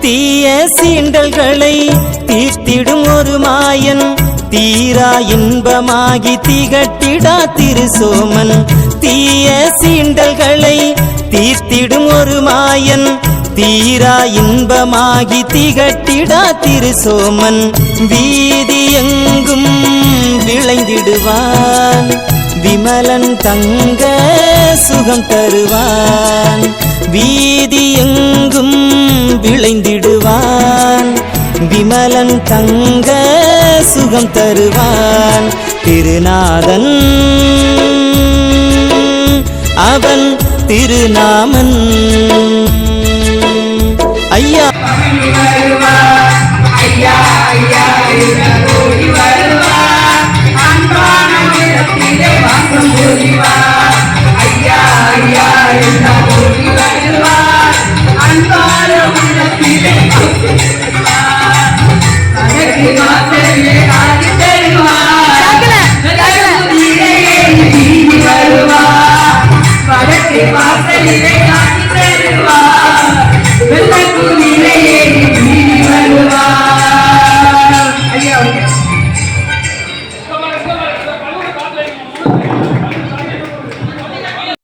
தீய சீண்டல்களை தீர்த்திடும் ஒரு மாயன். தீரா இன்பமாகி திகட்டிடா திருசோமன். தீய சீண்டல்களை தீர்த்திடும் ஒரு மாயன். தீரா இன்பமாகி திகட்டிடா திருசோமன். வீதி எங்கும் விளைந்திடுவான். விமலன் தங்க சுகம் தருவான். வீதி எங்கும் விமலன் தங்க சுகம் தருவான் திருநாதன். அவன் திருநாமன். ஐயா. வருவா வாசலிலே காட்சி தருவா வெள்ளக்கூலிலே